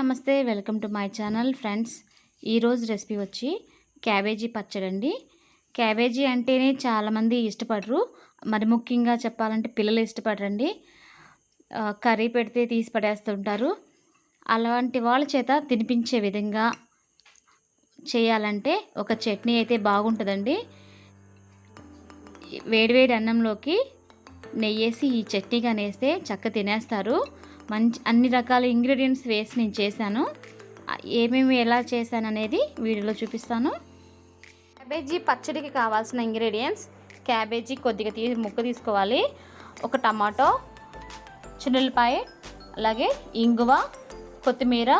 నమస్తే welcome to my channel friends. ఈరోజు recipe వచ్చి క్యాబేజీ పచ్చడి అండి క్యాబేజీ అంటేనే చాలామంది ఇష్టపడరు. మరి ముఖ్యంగా చెప్పాలంటే పిల్లలు ఇష్టపడరండి. కర్రీ పెడితే తీసి పడేస్తుంటారు. అలాంటి వాళ్ళ చేత తినిపించే విధంగా చేయాలంటే ఒక చట్నీ అయితే బాగుంటుందండి. వేడివేడి అన్నంలోకి నెయ్యేసి ఈ చట్నీ కానీ వేస్తే చక్క తినేస్తారు. మంచి అన్ని రకాల ఇంగ్రీడియంట్స్ వేసి నేను చేశాను. ఏమేమి ఎలా చేశాను అనేది వీడియోలో చూపిస్తాను. క్యాబేజీ పచ్చడికి కావాల్సిన ఇంగ్రీడియంట్స్ క్యాబేజీ కొద్దిగా తీ ముక్క తీసుకోవాలి. ఒక టమాటో చిన్నపాయ అలాగే ఇంగువ కొత్తిమీర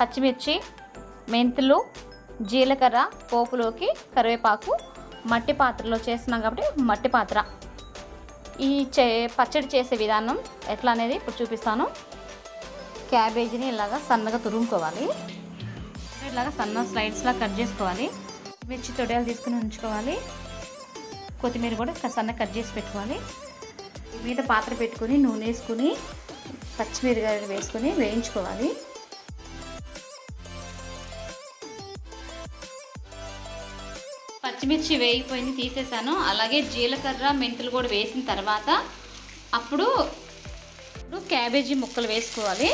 పచ్చిమిర్చి మెంతులు జీలకర్ర పోపులోకి కరివేపాకు మట్టి పాత్రలో చేస్తున్నాం కాబట్టి మట్టి పాత్ర. ఈ చే పచ్చడి చేసే విధానం ఎట్లా అనేది ఇప్పుడు చూపిస్తాను. క్యాబేజీని ఇలాగా సన్నగా తురుముకోవాలి. ఇలాగా సన్న స్లైడ్స్లా కట్ చేసుకోవాలి. మిర్చి తొడియాలు తీసుకుని ఉంచుకోవాలి. కొత్తిమీర కూడా సన్న కట్ చేసి పెట్టుకోవాలి. మీద పాత్ర పెట్టుకొని నూనె వేసుకుని పచ్చిమిరకాయలు వేసుకొని వేయించుకోవాలి. పచ్చిమిర్చి వేయిపోయింది తీసేసాను. అలాగే జీలకర్ర మెంతులు కూడా వేసిన తర్వాత అప్పుడు ఇప్పుడు క్యాబేజీ ముక్కలు వేసుకోవాలి.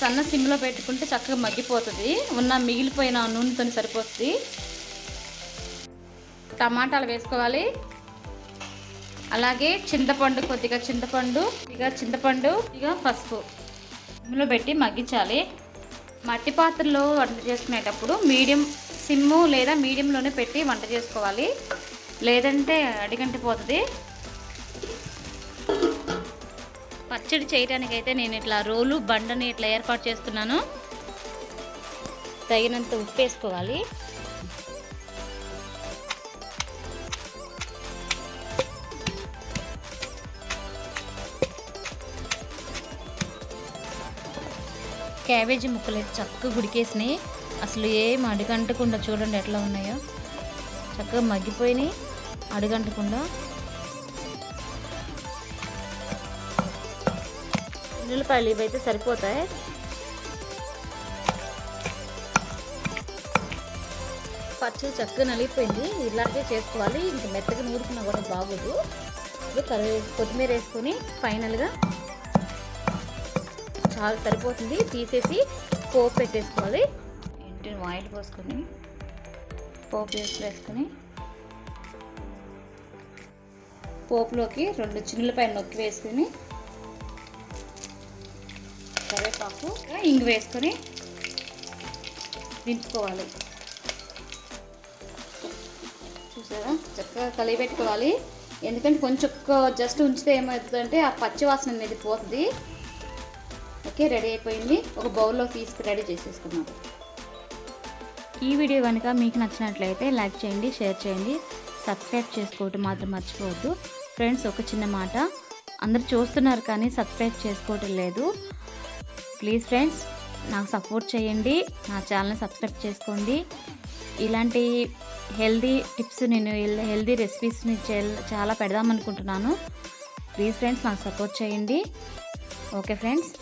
సన్న సిమ్లో పెట్టుకుంటే చక్కగా మగ్గిపోతుంది. ఉన్న మిగిలిపోయిన నూనెతో సరిపోతుంది. టమాటాలు వేసుకోవాలి. అలాగే చింతపండు కొద్దిగా చింతపండు ఇక చింతపండు ఇక పసుపు. సిమ్లో పెట్టి మగ్గించాలి. మట్టి పాత్రలో వంట చేసుకునేటప్పుడు మీడియం సిమ్ము లేదా మీడియంలోనే పెట్టి వంట చేసుకోవాలి. లేదంటే అడిగంటిపోతుంది పచ్చడి చేయడానికి అయితే నేను ఇట్లా రోలు బండని ఇట్లా ఏర్పాటు చేస్తున్నాను. తగినంత ఉప్పు వేసుకోవాలి. క్యాబేజీ ముక్కలు అయితే చక్కగా గుడికేసినాయి. అసలు ఏం అడుగంటకుండా చూడండి ఎట్లా ఉన్నాయో. చక్కగా మగ్గిపోయినాయి అడుగంటకుండా. ఉల్లిపాయలు ఇవైతే సరిపోతాయి. పచ్చడి చక్కగా నలిగిపోయింది. ఇలాగే చేసుకోవాలి. ఇంక మెత్తగా నూరుకున్నా కూడా బాగోదు. ఇప్పుడు కొత్తిమీర వేసుకొని ఫైనల్గా చాలా సరిపోతుంది. తీసేసి పోపు పెట్టేసుకోవాలి. ఇంటిని ఆయిల్ పోసుకొని? పోపు వేసి వేసుకొని? పోపులోకి రెండు చిన్నులపై నొక్కి వేసుకొని కరివేపాకు ఇంగు వేసుకొని దింపుకోవాలి. చూసారా? చక్కగా కలిగి పెట్టుకోవాలి ఎందుకంటే కొంచెం జస్ట్ ఉంచితే ఏమవుతుందంటే ఆ పచ్చి వాసన అనేది పోతుంది. ఓకే రెడీ అయిపోయింది. ఒక బౌల్లో తీసుకు రెడీ చేసేసుకున్నాం ఈ వీడియో కనుక మీకు నచ్చినట్లయితే లైక్ చేయండి షేర్ చేయండి. సబ్స్క్రైబ్ చేసుకోవటం మాత్రం మర్చిపోవద్దు. ఫ్రెండ్స్ ఒక చిన్న మాట. అందరు చూస్తున్నారు కానీ సబ్స్క్రైబ్ చేసుకోవటం లేదు. ప్లీజ్ ఫ్రెండ్స్ నాకు సపోర్ట్ చేయండి. నా ఛానల్ని సబ్స్క్రైబ్ చేసుకోండి. ఇలాంటి హెల్దీ టిప్స్ నేను హెల్దీ రెసిపీస్ని చాలా పెడదాం అనుకుంటున్నాను ప్లీజ్ ఫ్రెండ్స్ నాకు సపోర్ట్ చేయండి. Okay friends.